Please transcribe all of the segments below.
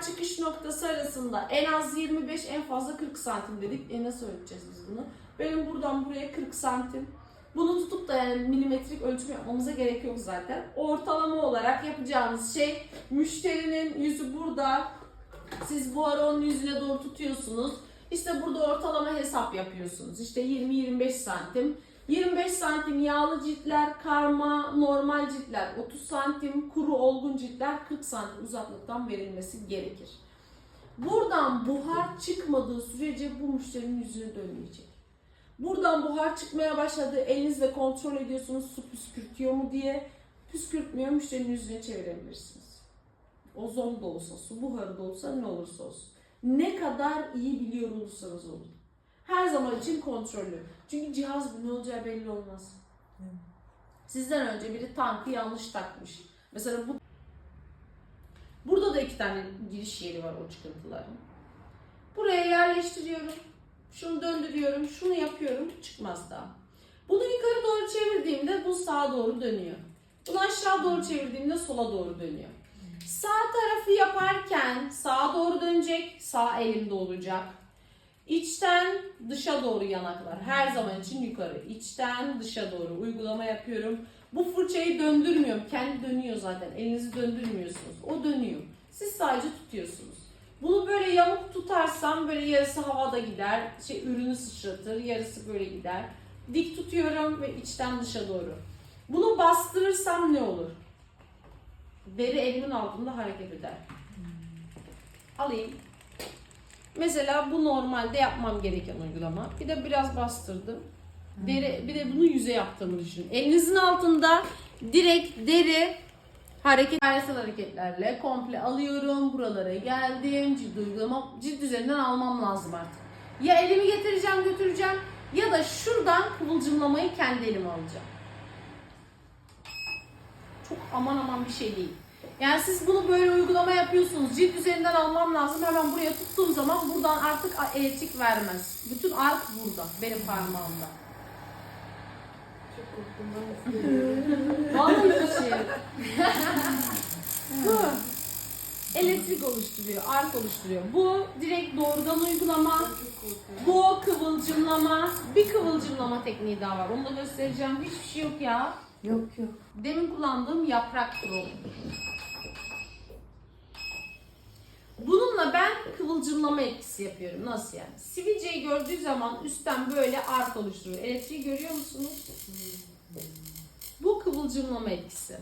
çıkış noktası arasında en az 25 en fazla 40 santim dedik. E nasıl ölçeceğiz biz bunu? Benim buradan buraya 40 santim. Bunu tutup da yani milimetrik ölçüm yapmamıza gerek yok zaten. Ortalama olarak yapacağımız şey müşterinin yüzü burada. Siz buharı onun yüzüne doğru tutuyorsunuz. İşte burada ortalama hesap yapıyorsunuz. İşte 20-25 santim. 25 santim yağlı ciltler, karma, normal ciltler 30 santim, kuru olgun ciltler 40 santim uzaklıktan verilmesi gerekir. Buradan buhar çıkmadığı sürece bu müşterinin yüzüne dönmeyecek. Buradan buhar çıkmaya başladı. Elinizle kontrol ediyorsunuz su püskürtüyor mu diye. Püskürtmüyor müşterinin yüzüne çevirebilirsiniz. Ozon da olsa, su buharı da olsa ne olursa olsun. Ne kadar iyi biliyor olursanız olun. Her zaman için kontrollü. Çünkü cihaz ne olacağı belli olmaz. Sizden önce biri tankı yanlış takmış. Mesela bu Burada da iki tane giriş yeri var o çıkıntıların. Buraya yerleştiriyorum. Şunu döndürüyorum. Şunu yapıyorum. Çıkmaz daha. Bunu yukarı doğru çevirdiğimde bu sağa doğru dönüyor. Bunu aşağı doğru çevirdiğimde sola doğru dönüyor. Sağ tarafı yaparken sağa doğru dönecek. Sağ elimde olacak. İçten dışa doğru yanaklar. Her zaman için yukarı. İçten dışa doğru uygulama yapıyorum. Bu fırçayı döndürmüyorum. Kendi dönüyor zaten. Elinizi döndürmüyorsunuz. O dönüyor. Siz sadece tutuyorsunuz. Bunu böyle yamuk tutarsam böyle yarısı havada gider. Şey, ürünü sıçratır. Yarısı böyle gider. Dik tutuyorum ve içten dışa doğru. Bunu bastırırsam ne olur? Deri elimin altında hareket eder. Alayım. Mesela bu normalde yapmam gereken uygulama. Bir de biraz bastırdım. Deri, bir de bunu yüze yaptığımı düşünün. Elinizin altında direkt deri hareket, dairesel hareketlerle komple alıyorum. Buralara geldim. Cilt uygulama, cilt üzerinden almam lazım artık. Ya elimi getireceğim götüreceğim ya da şuradan kıvılcımlamayı kendi elime alacağım. Çok aman aman bir şey değil. Yani siz bunu böyle uygulama yapıyorsunuz. Cilt üzerinden almam lazım. Hemen buraya tuttuğum zaman buradan artık elektrik vermez. Bütün ark burada. Benim parmağımda. Vallahi bir şey. Bu elektrik oluşturuyor, ark oluşturuyor. Bu direkt doğrudan uygulama. Bu kıvılcımlama. Bir kıvılcımlama tekniği daha var. Onu da göstereceğim. Hiçbir şey yok ya. Yok yok. Demin kullandığım yaprak kuru. Bununla ben kıvılcımlama etkisi yapıyorum. Nasıl yani? Sivilceyi gördüğü zaman üstten böyle ark oluşturuyor. Elektriği görüyor musunuz? Bu kıvılcımlama etkisi.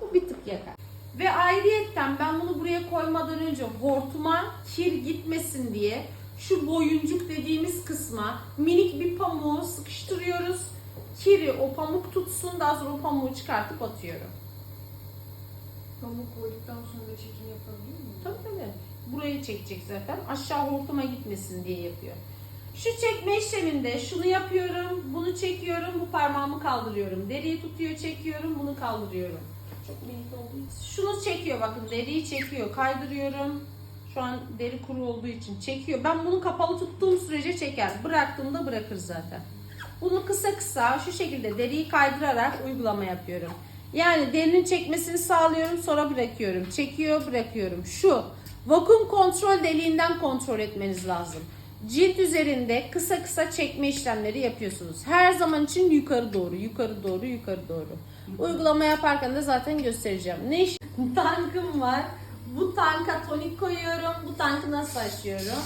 Bu bir tık yakar. Ve ayrıyetten ben bunu buraya koymadan önce hortuma kir gitmesin diye şu boyuncuk dediğimiz kısma minik bir pamuğu sıkıştırıyoruz. Kiri o pamuk tutsun daha sonra o pamuğu çıkartıp atıyorum. Pamuk koyduktan sonra çekim yapabiliyor muyum? Tabii tabii. Burayı çekecek zaten. Aşağı hortuma gitmesin diye yapıyor. Şu çekme işleminde şunu yapıyorum, bunu çekiyorum, bu parmağımı kaldırıyorum. Deriyi tutuyor, çekiyorum, bunu kaldırıyorum. Çok minik olduğu için. Şunu çekiyor bakın, deriyi çekiyor, kaydırıyorum. Şu an deri kuru olduğu için çekiyor. Ben bunu kapalı tuttuğum sürece çeker. Bıraktığımda bırakır zaten. Bunu kısa kısa şu şekilde deriyi kaydırarak uygulama yapıyorum. Yani derinin çekmesini sağlıyorum sonra bırakıyorum. Çekiyor bırakıyorum. Şu vakum kontrol deliğinden kontrol etmeniz lazım. Cilt üzerinde kısa kısa çekme işlemleri yapıyorsunuz. Her zaman için yukarı doğru, yukarı doğru, yukarı doğru. Uygulama yaparken de zaten göstereceğim. Ne iş? Tankım var. Bu tanka tonik koyuyorum. Bu tankı nasıl açıyorum?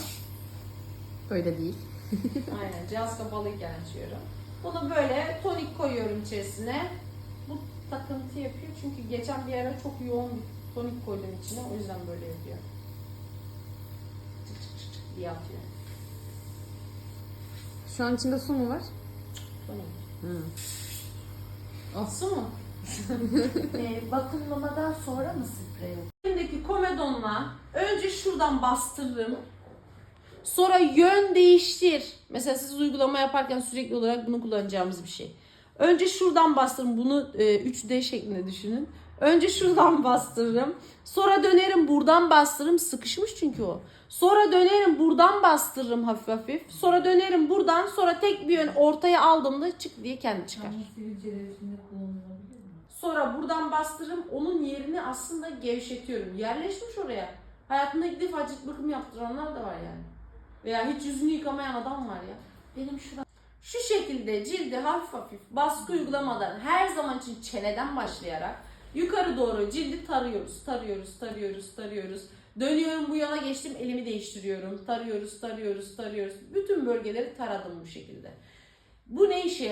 Böyle değil. Aynen cihaz kapalıyken açıyorum. Bunu böyle tonik koyuyorum içerisine. Bu takıntı yapıyor çünkü geçen bir ara çok yoğun bir tonik koydum içine o yüzden böyle yapıyor. Çık çık çık çık diye atıyor. Şu an içinde su mu var? Tonik. Hı. Su mu? Ee, vakumlamadan sonra mı sprey olur? Elimdeki komedonla önce şuradan bastırırım. Sonra yön değiştir. Mesela siz uygulama yaparken sürekli olarak bunu kullanacağımız bir şey. Önce şuradan bastırırım. Bunu e, 3D şeklinde düşünün. Önce şuradan bastırırım. Sonra dönerim buradan bastırırım. Sıkışmış çünkü o. Sonra dönerim buradan bastırırım hafif hafif. Sonra dönerim buradan. Sonra tek bir yön ortaya aldığımda çık diye kendi çıkar. Sonra buradan bastırırım. Onun yerini aslında gevşetiyorum. Yerleşmiş oraya. Hayatında ilk defa cilt bakımı yaptıranlar da var yani. Veya hiç yüzünü yıkamayan adam var ya. Benim şurada Şu şekilde cildi hafif hafif baskı uygulamadan her zaman için çeneden başlayarak yukarı doğru cildi tarıyoruz, tarıyoruz, tarıyoruz, tarıyoruz. Dönüyorum bu yana geçtim elimi değiştiriyorum. Tarıyoruz, tarıyoruz, tarıyoruz. Bütün bölgeleri taradım bu şekilde. Bu ne işe